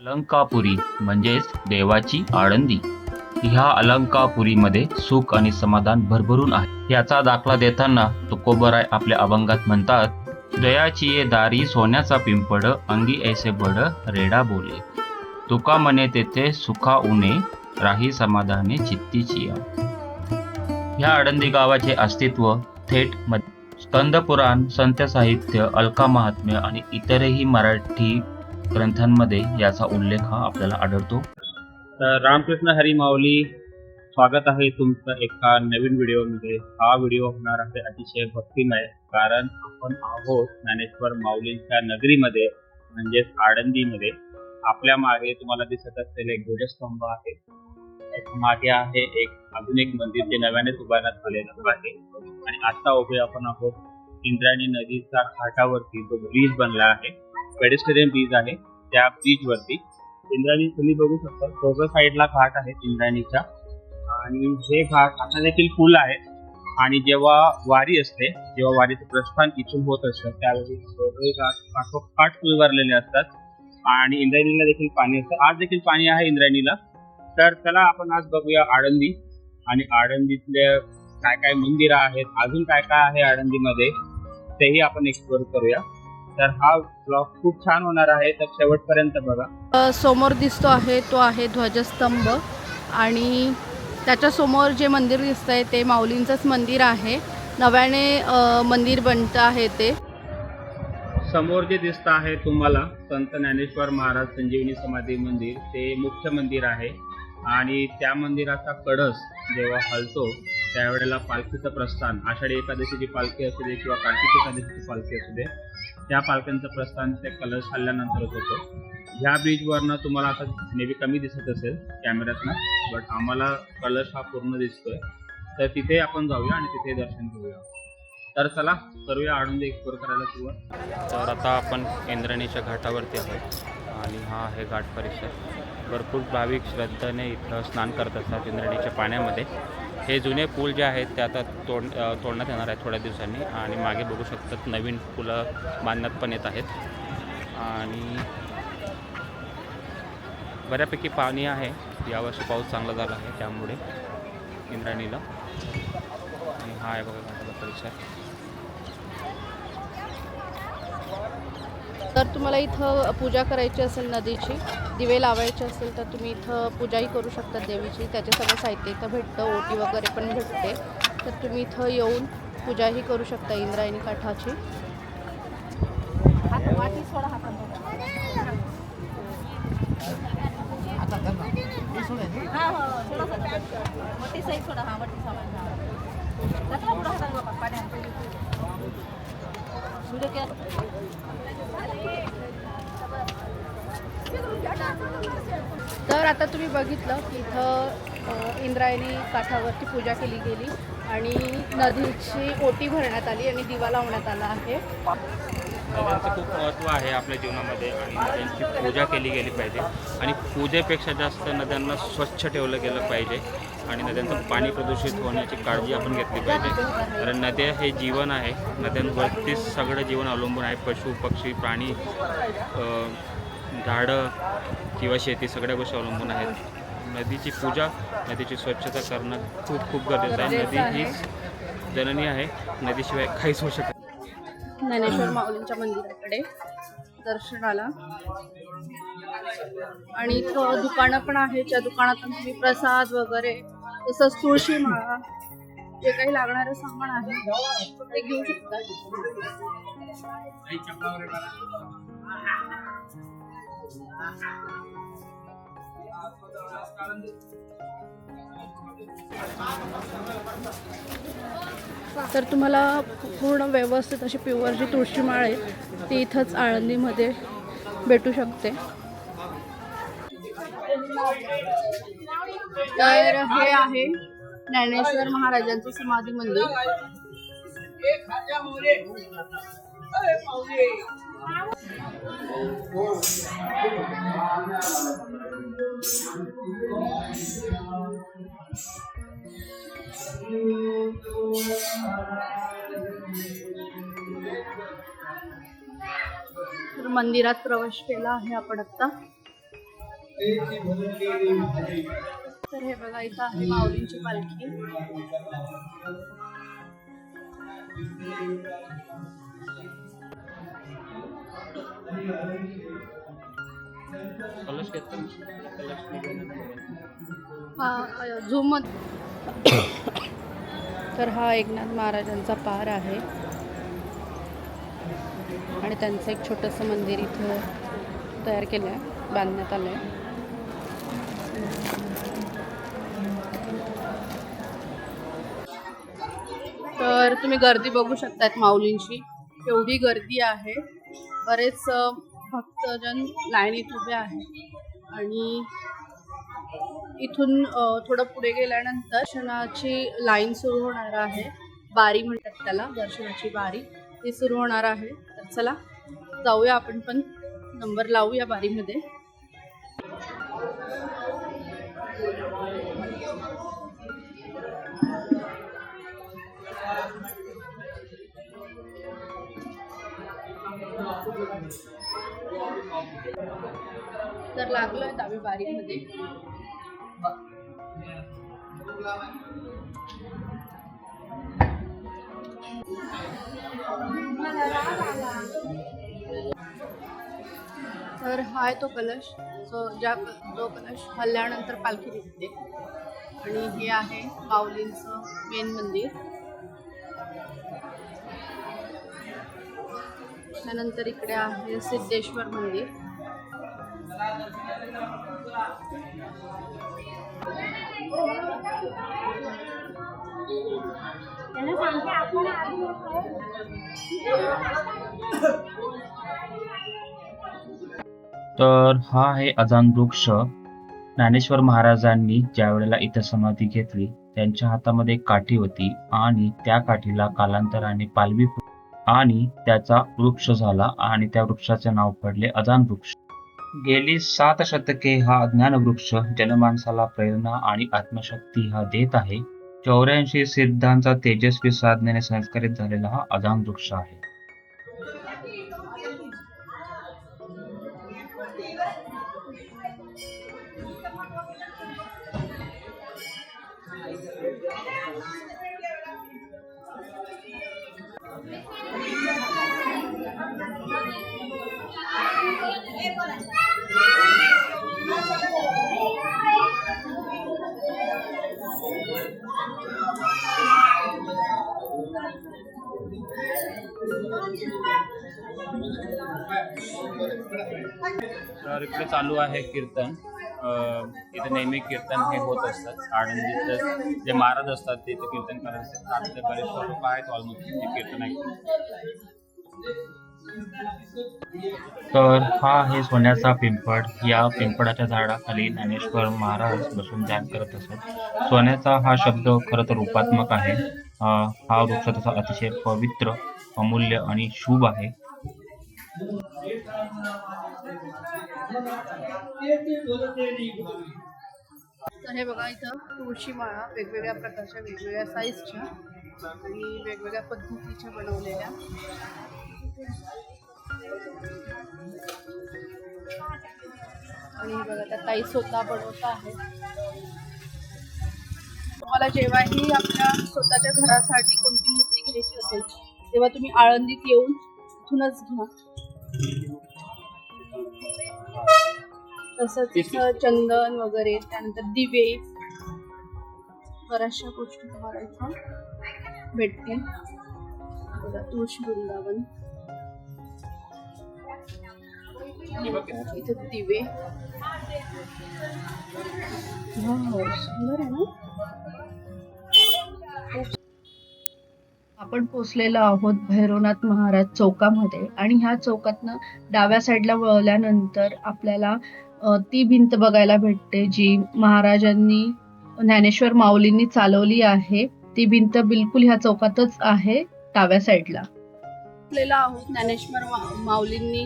अलंकापुरी म्हणजेच देवाची आळंदी. ह्या अलंकापुरीमध्ये सुख आणि समाधान भरभरून आहे. याचा दाखला देताना तुकोबराय आपल्या अभंगात म्हणतात दयाची ये दारी सोन्याचा पिंपड अंगी ऐसे बड रेडा बोले. तुका म्हणे तेथे सुखा उणे राही समाधाने चित्तीची ह्या आळंदी गावाचे अस्तित्व थेट मध- स्कंदपुराण संत साहित्य अलका महात्म्य आणि इतरही मराठी ग्रंथांमध्ये याचा उल्लेख हा आपल्याला आढळतो. तर रामकृष्ण हरी माऊली स्वागत आहे तुमचं एका नवीन व्हिडिओमध्ये. हा व्हिडिओ होणार आहे अतिशय भक्तिमय कारण आपण आहोत ज्ञानेश्वर माऊलींच्या नगरीमध्ये म्हणजेच आळंदीमध्ये. आपल्या मागे तुम्हाला दिसत असलेले एक ध्वजस्तंभ आहे मागे आहे एक अजून एक मंदिर जे नव्यानेच उभारण्यात आलेलं आहे. आणि आता उभे आपण आहोत इंद्रायणी नदीच्या घाटावरती जो ब्रिज बनला आहे. पेडेस्टेरियन ब्रिज आहे. त्या ब्रिज वरती इंद्रायणी तुम्ही बघू शकता. दोघं साईडला घाट आहेत इंद्रायणीच्या आणि हे घाट आता देखील फुल आहे. आणि जेव्हा वारी असते जेव्हा वारीचं प्रस्थान इथून होत असतं त्यावेळी दोघे घाट पाठोपाठ उभारलेले असतात. आणि इंद्रायणीला देखील पाणी असतं. आज देखील पाणी आहे इंद्रायणीला. तर चला आपण आज बघूया आळंदी. आणि आळंदीतले काय काय मंदिरं आहेत अजून काय काय आहे आळंदीमध्ये तेही आपण एक्सप्लोर करूया. तर हा ब्लॉग खूप छान होणार आहे तर शेवटपर्यंत बघा. समोर दिसतो आहे तो आहे ध्वजस्तंभ. आणि त्याच्यासमोर जे मंदिर दिसतं आहे ते माऊलींचंच मंदिर आहे. नव्याने मंदिर बनतं आहे ते. समोर जे दिसतं आहे तुम्हाला संत ज्ञानेश्वर महाराज संजीवनी समाधी मंदिर ते मुख्य मंदिर आहे. आणि त्या मंदिराचा कळस जेव्हा हलतो त्यावेळेला पालखीचं प्रस्थान आषाढी एकादशीची पालखी असू दे किंवा कार्तिक एकादशीची पालखी असू दे त्या पालख्यांचं प्रस्थान ते कलश हल्ल्यानंतरच होतं ह्या ब्रिजवरनं तुम्हाला आता नेहमी कमी दिसत असेल कॅमेऱ्यातनं बट आम्हाला कलश हा पूर्ण दिसतोय. तर तिथे आपण जाऊया आणि तिथे दर्शन घेऊया. तर चला करूया आळंदी एक्सप्लोर करायला सुरुवात. तर आता आपण इंद्रणीच्या घाटावरती आहोत आणि हा आहे घाट परिसर. भरपूर भाविक श्रद्धेने इथं स्नान करत असतात इंद्राणीच्या पाण्यामध्ये. हे जुने पूल जे आहेत ते आता तोड तोडण्यात येणार आहेत थोड्या दिवसांनी आणि मागे बघू शकतात नवीन पुलं बांधण्यात पण येत आहेत. आणि बऱ्यापैकी पाणी आहे. यावर्षी पाऊस चांगला झाला आहे त्यामुळे इंद्राणीला. आणि हा आहे बघा परिसर. जर तुम्हाला इथं पूजा करायची असेल नदीची दिवे लावायचे असेल तर तुम्ही इथं पूजाही करू शकता देवीची. त्याचे सगळं साहित्य इथं भेटतं ओटी वगैरे पण भेटते. तर तुम्ही इथं येऊन पूजाही करू शकता इंद्रायणी काठाची. तर आता तुम्ही बघितलं की इथं इंद्रायणी काठावरती पूजा केली गेली आणि नदीची ओटी भरण्यात आली आणि दिवा लावण्यात आला आहे. नद्यांचं खूप महत्त्व आहे आपल्या जीवनामध्ये आणि नद्यांची पूजा केली गेली पाहिजे. आणि पूजेपेक्षा जास्त नद्यांना स्वच्छ ठेवलं गेलं पाहिजे. आणि नद्यांचं पाणी प्रदूषित होण्याची काळजी आपण घेतली पाहिजे. कारण नद्या हे जीवन आहे. नद्यांवरतीच सगळं जीवन अवलंबून आहे. पशु पक्षी प्राणी झाडं किंवा शेती सगळ्या गोष्टी अवलंबून आहेत. नदीची पूजा नदीची स्वच्छता करणं खूप खूप गरजेचं आहे. नदी हीच जननी आहे. नदीशिवाय काहीच होऊ शकत ज्ञानेश्वर माऊलींच्या मंदिराकडे दर्शनाला. आणि इथं दुकानं पण आहेत. ज्या दुकानातून तुम्ही प्रसाद वगैरे तसंच तुळशी माळा जे काही लागणारं सामान आहे ते घेऊ शकता. तर तुम्हाला पूर्ण व्यवस्थित अशी प्युअर जी तुळशी माळ आहे ती इथंच आळंदीमध्ये भेटू शकते. तर हे आहे ज्ञानेश्वर महाराजांचं समाधी मंदिर. तर मंदिरात प्रवेश केला आहे आपण आता. तर हे बघा इथं आहे माऊलींची पालखी. कलश हा झूम तर हा एकनाथ महाराजांचा पार आहे. आणि त्यांचं एक छोटंसं मंदिर इथं तयार केलं आहे बांधण्यात आलं आहे तर तुम्ही गर्दी बघू शकतात माऊलींची. एवढी गर्दी आहे. बरेच भक्तजन लाईनीत उभे आहेत. आणि इथून थोडं पुढे गेल्यानंतर दर्शनाची लाईन सुरू होणार आहे. बारी म्हणतात त्याला दर्शनाची बारी. ती सुरू होणार आहे. तर चला जाऊया आपण पण. नंबर लावूया बारीमध्ये. तर लागलोय आम्ही बारीमध्ये. तर हा आहे तो कलश. जो ज्या जो कलश हल्ल्यानंतर पालखी निघते. आणि हे आहे माऊलींचं मेन मंदिर. त्यानंतर इकडे आहे सिद्धेश्वर मंदिर. तर हा आहे अजान वृक्ष. ज्ञानेश्वर महाराजांनी ज्या वेळेला इथं समाधी घेतली त्यांच्या हातामध्ये एक काठी होती आणि त्या काठीला कालांतराने पालवी आणि त्याचा वृक्ष झाला आणि त्या वृक्षाचे नाव पडले अजान वृक्ष. गेली सात शतके हा अज्ञान वृक्ष जनमानसाला प्रेरणा आणि आत्मशक्ती हा देत आहे. चौऱ्याऐंशी सिद्धांचा तेजस्वी साधनेने संस्कारित झालेला हा अजान वृक्ष आहे. तर इकडे चालू आहे कीर्तन. इथे नेहमी कीर्तन हे होत असतात. आनंदीत जे महाराज असतात ते इथे कीर्तन करत असतात. बरेच लोक आहेत ऑलमोस्ट ते कीर्तन ऐकतात तर हा आहे सोन्याचा पिंपळ. या पिंपळाच्या झाडाखाली ज्ञानेश्वर महाराज बसून ध्यान करत असत. सोन्याचा हा शब्द खरं तर रूपात्मक आहे. हा वृक्ष तसा अतिशय पवित्र अमूल्य आणि शुभ आहे. तर हे बघा इथं तुळशी माळा वेगवेगळ्या प्रकारच्या वेगवेगळ्या साईजच्या आणि वेगवेगळ्या पद्धतीच्या बनवलेल्या. आणि बघा त्या ताई स्वतः बनवत आहे तुम्हाला जेव्हाही आपल्या स्वतःच्या घरासाठी कोणती मूर्ती घ्यायची असेल तेव्हा तुम्ही आळंदीत येऊन इथूनच घ्या. तसंच चंदन वगैरे त्यानंतर दिवे. बऱ्याचशा गोष्टी तुम्हाला इथं भेटतील. तुळशी वृंदावन. इथे दिवे. सुंदर आहे ना? आपण पोचलेलो आहोत भैरवनाथ महाराज चौकामध्ये आणि ह्या चौकातनं डाव्या साईडला वळल्यानंतर आपल्याला ती भिंत बघायला भेटते जी महाराजांनी ज्ञानेश्वर माऊलींनी चालवली आहे. ती भिंत बिलकुल ह्या चौकातच आहे डाव्या साईडला. आपल्याला आहोत ज्ञानेश्वर मा- माऊलींनी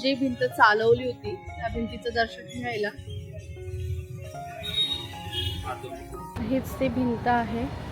जी भिंत चालवली होती त्या भिंतीचं दर्शन घ्यायला. हीच ती भिंत आहे.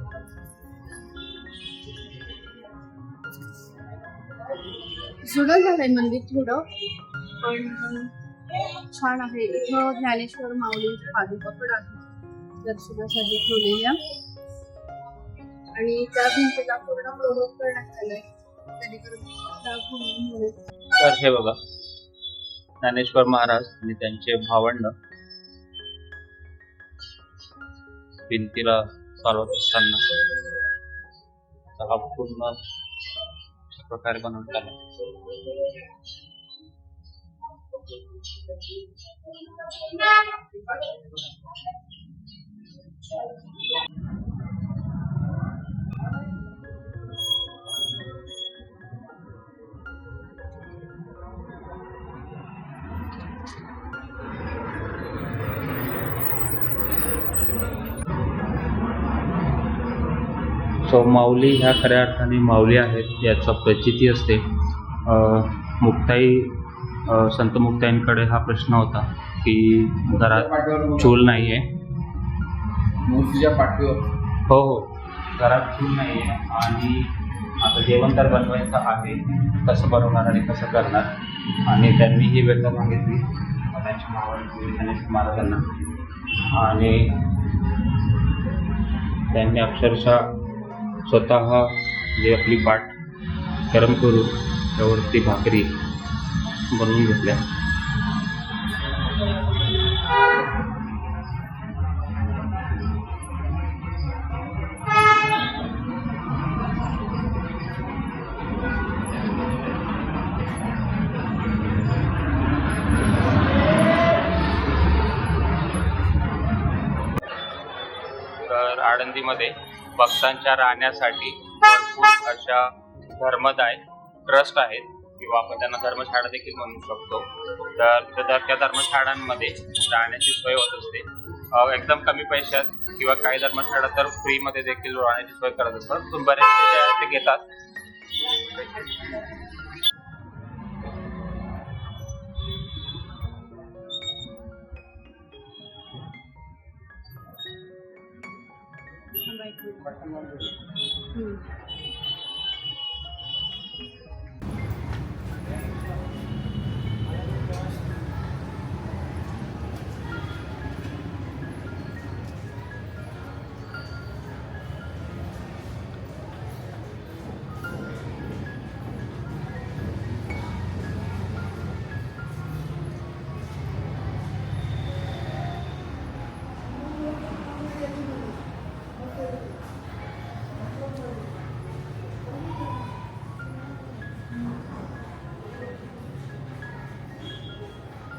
जुनं झालंय मंदिर थोडं पण छान आहे. इथं ज्ञानेश्वर माऊली पादुका पण आहे दर्शनासाठी ठेवलेल्या. आणि त्या भिंतीला पूर्ण प्रोडक्ट करण्यात आलंय. तर हे बघा. ज्ञानेश्वर महाराज आणि त्यांचे भावंड भिंतीला चालवत असताना त्याला पूर्ण अशा प्रकारे बनवण्यात आला सो माऊली ह्या खऱ्या अर्थाने माऊली आहेत याचा प्रचिती असते. मुक्ताई संत मुक्ताईंकडे हा प्रश्न होता की घरात चूल नाही आहे हो हो. घरात चूल नाही आहे आणि आता जेवण तर बनवायचं आहे कसं बनवणार आणि कसं करणार? आणि त्यांनी ही व्यथा मागितली त्यांच्या मावळ गणेश महाराजांना. आणि त्यांनी अक्षरशः स्वतः जे आपली पाठ गरम करून त्यावरती भाकरी बनवून घेतल्या. तर आळंदीमध्ये भक्तांच्या राहण्यासाठी भरपूर अशा धर्मदाय ट्रस्ट आहेत किंवा आपण त्यांना धर्मशाळा देखील म्हणू शकतो. तर त्या धर्मशाळांमध्ये राहण्याची सोय होत असते. एकदम कमी पैशात किंवा काही धर्मशाळा तर फ्रीमध्ये देखील राहण्याची सोय करत असतात. बरेचसे जे आहे ते घेतात. make me work on language.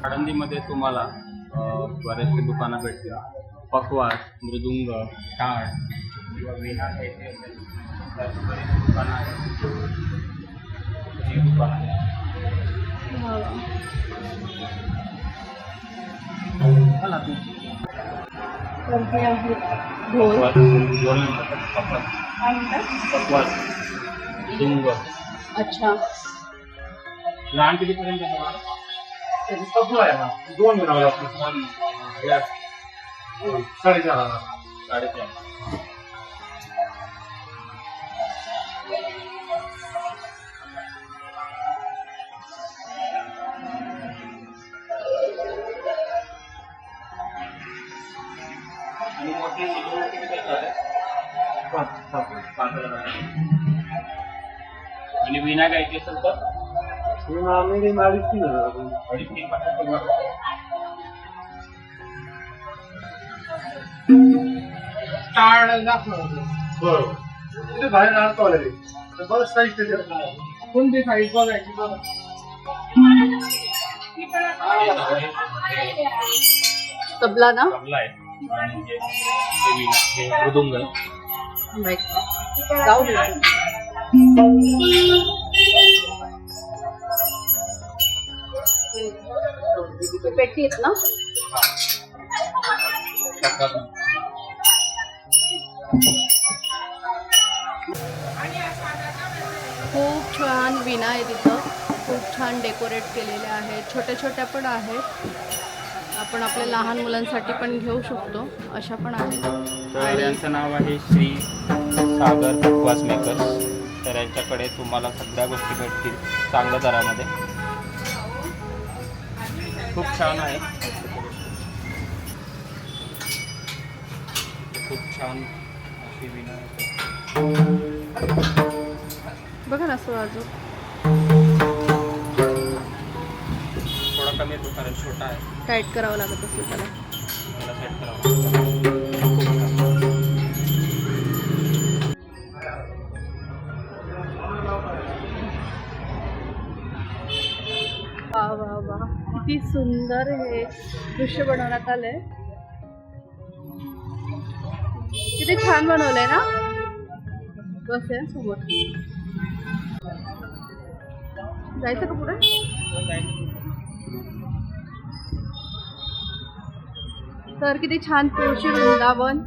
आळंदीमध्ये तुम्हाला बरेचसे दुकानं भेटतील. पकवास मृदुंग टाळ किंवा बरीच दुकानं आहेत. ही दुकानं तू. पकवास मृदुंग. अच्छा लहान कितीपर्यंत तबला आहे हा दोन मिळावं लागतं साडेचार हजार साडेचार आणि मोठी किती करतात पाच पाच पाच हजार आणि विना घ्यायची असेल तर म्हणून आम्ही अडीच तीन हजार रुपये. अडीच तीन पाच हजार बरं तिथे बाहेर राहत ऑलरेडी तर बरं साईज त्याच्यात कोणती साईज बघायची बघा तबला ना? चांगला आहे. आणि हे- हे विना हे मृदुंग. जाऊ दे. पेटी आहेत ना? खूप छान विना आहे तिथं. खूप छान डेकोरेट केलेले आहेत. छोट्या छोट्या पण आहेत. आपण आपल्या लहान मुलांसाठी पण घेऊ शकतो. अशा पण आहेत. तर यांचं नाव आहे श्री सागर उपवास तर यांच्याकडे तुम्हाला सगळ्या गोष्टी भेटतील चांगल्या दरामध्ये. खूप छान आहे. खूप छान अशी विना. बघा ना असं अजून थोडा कमी येतो कारण छोटा आहे. टाईट करावं लागत असेल त्याला. सेट करावं किती सुंदर हे दृश्य बनवण्यात आलंय. किती छान बनवलंय ना? बस आहे समोर. जायचं का पुढे? तर किती छान तुळशी वृंदावन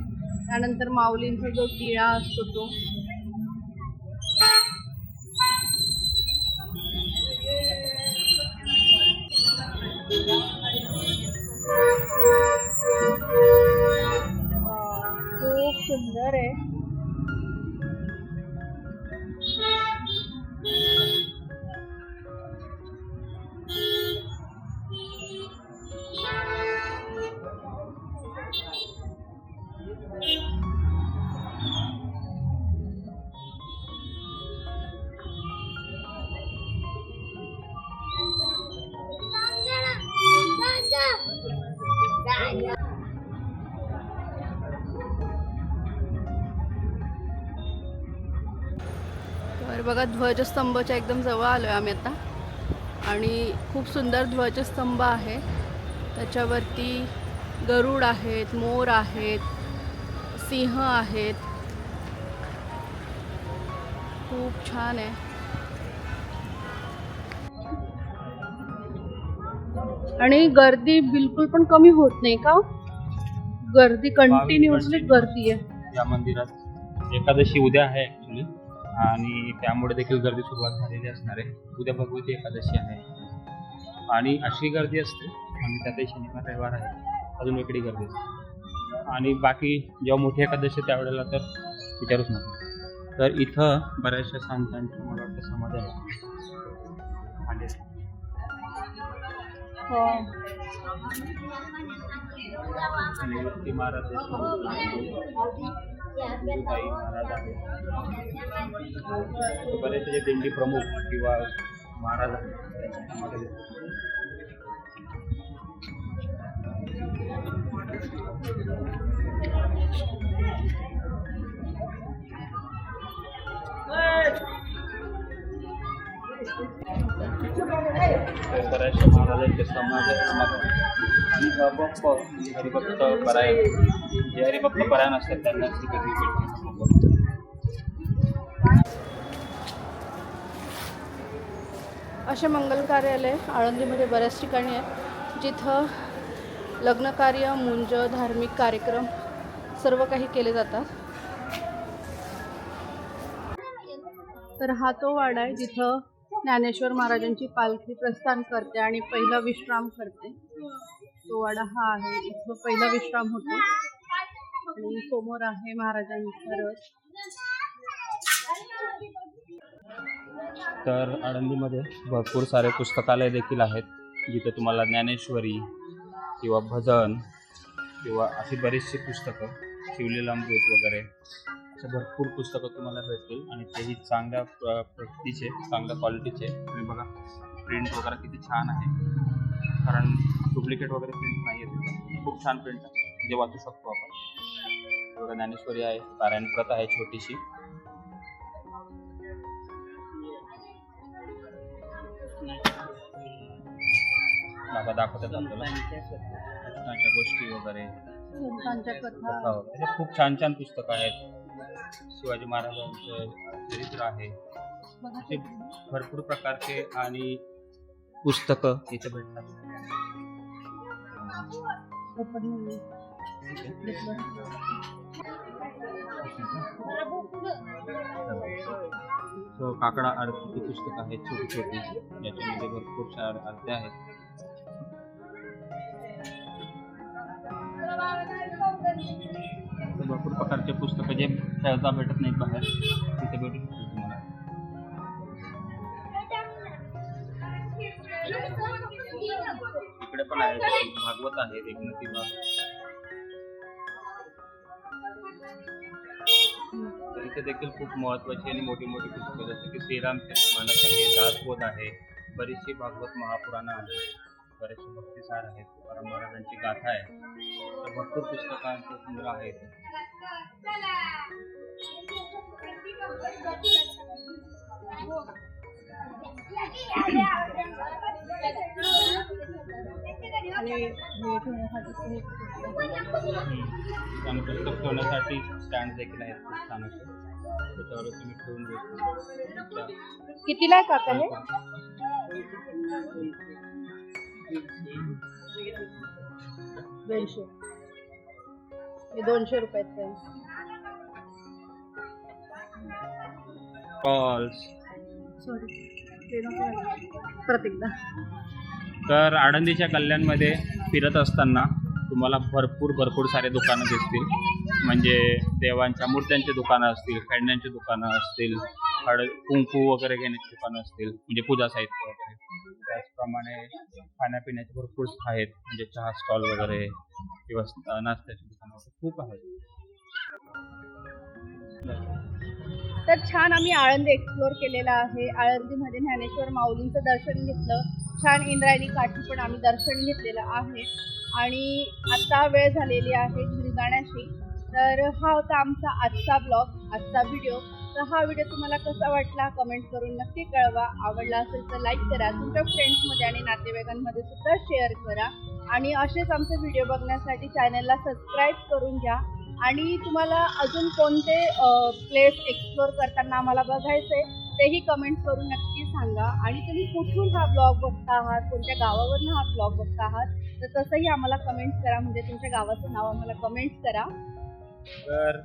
त्यानंतर माऊलींचा जो टिळा असतो तो. बघा ध्वजस्तंभच्या एकदम जवळ आलो आहे आम्ही आता. आणि खूप सुंदर ध्वजस्तंभ आहे. त्याच्यावरती गरुड आहेत मोर आहेत सिंह आहेत. खूप छान आहे. आणि गर्दी बिलकुल पण कमी होत नाही का? गर्दी कंटिन्युअसली गर्दी आहे. या मंदिरात. एकादशी उद्या आहे ॲक्च्युली आणि त्यामुळे देखील गर्दी सुरुवात झालेली असणार आहे. उद्या भगवती एकादशी आहे. आणि अशी गर्दी असते आणि त्यातही शनिवार रविवार आहे. अजून वेगळी गर्दी असते. आणि बाकी जेव्हा मोठी एकादशी त्यावेळेला तर विचारूच नका. तर इथं बऱ्याचशा संतांची मला वाटतं समाधी आहे. हो. महाराज आहेत. महाराज आहेत बरेचसे जे दिंडी प्रमुख किंवा महाराज आहेत बऱ्याचशा महाराजांचे समाज समाज आणि हरिभक्त म्हणजे हरिभक्त परायण. जे हरिभक्त परायण असतात त्यांना तिथे असे मंगल कार्यालय आळंदीमध्ये बऱ्याच ठिकाणी आहेत. जिथं लग्नकार्य मुंज धार्मिक कार्यक्रम सर्व काही केले जातात. तर हा तो वाडा आहे जिथं ज्ञानेश्वर महाराजांची पालखी प्रस्थान करते आणि पहिला विश्राम करते. तो वाडा हा आहे. इथं पहिला विश्राम होतो. आणि समोर आहे महाराजांचा रथ. तर आळंदीमध्ये भरपूर सारे पुस्तकालय देखील आहेत. जिथे तुम्हाला ज्ञानेश्वरी किंवा भजन किंवा अशी बरीचशी पुस्तकं शिवलीलामृत वगैरे असे भरपूर पुस्तकं तुम्हाला भेटतील. आणि तेही चांगल्या प्र- प्रतीचे चांगल्या क्वालिटीचे तुम्ही बघा प्रिंट वगैरे किती छान आहे. कारण डुप्लिकेट वगैरे प्रिंट नाही आहे खूप छान प्रिंट आहे. जे वाचू शकतो आपण. बघा ज्ञानेश्वरी आहे पारायण प्रत आहे छोटीशी. बाबा दाखवतात आपल्याला. गोष्टी वगैरे. खूप छान छान पुस्तकं आहेत. शिवाजी महाराजांचं चरित्र आहे. असे भरपूर प्रकारचे आणि पुस्तकं. इथे भेटतात. So, काकडा आरतीची पुस्तकं आहेत छोटी छोटी. ज्याच्यामध्ये भरपूर सार अर्थे आहेत. तर भरपूर प्रकारचे पुस्तकं जे खेळता भेटत नाहीत बाहेर. तिथे भेटू शकतील तुम्हाला. इकडे पण आहेत. भागवत आहेत एकनती भाग तर इथे देखील खूप महत्वाची आणि मोठी मोठी पुस्तकं जसं की श्रीरामचरित मानस आहे दासबोध आहे बरीचशी भागवत महापुराणं आहे बरेचसे भक्तिसार आहेत तुकाराम महाराजांची गाथा आहे. तर भरपूर पुस्तकांचा संग्रह आहे. आणि पुस्तक ठेवण्यासाठी स्टँड देखील आहेत खूप छान असे. त्याच्यावर तुम्ही ठेवून देऊ शकता. कितीला आहे काका हे? दोनशे. हे दोनशे रुपयाचं आहे Calls. सॉरी परत एकदा. तर आळंदीच्या कल्याणमध्ये फिरत असताना तुम्हाला भरपूर भरपूर सारे दुकानं दिसतील. म्हणजे देवांच्या मूर्त्यांची दुकानं असतील खेळण्यांची दुकानं असतील हळ कुंकू वगैरे घेण्याची दुकानं असतील म्हणजे पूजा साहित्य. वगैरे खाण्यापिण्याचे भरपूर आहेत. म्हणजे चहा स्टॉल वगैरे किंवा नाश्त्याची दुकानं वगैरे खूप आहेत. तर छान आम्ही आळंदी एक्सप्लोअर केलेला आहे. आळंदीमध्ये ज्ञानेश्वर माऊलींचं दर्शन घेतलं. छान इंद्रायणी काठी पण आम्ही दर्शन घेतलेलं आहे. आणि आता वेळ झालेली आहे घरी जाण्याची. तर हा होता आमचा आजचा ब्लॉग आजचा व्हिडिओ तर हा व्हिडिओ तुम्हाला कसा वाटला कमेंट करून नक्की कळवा. आवडला असेल तर लाईक करा. तुमच्या फ्रेंड्समध्ये आणि नातेवाईकांमध्ये सुद्धा शेअर करा. आणि असेच आमचे व्हिडिओ बघण्यासाठी चॅनलला सबस्क्राईब करून घ्या. आणि तुम्हाला अजून कोणते प्लेस एक्सप्लोअर करताना आम्हाला बघायचे तेही कमेंट करून नक्की सांगा. आणि तुम्ही कुठून हा ब्लॉग बघता आहात कोणत्या गावावरून हा ब्लॉग बघता आहात तर तसंही आम्हाला कमेंट करा. म्हणजे तुमच्या गावाचं नाव आम्हाला कमेंट करा. तर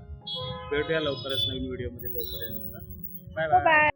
भेटूया लवकरच नवीन व्हिडिओमध्ये तोपर्यंत. Bye bye bye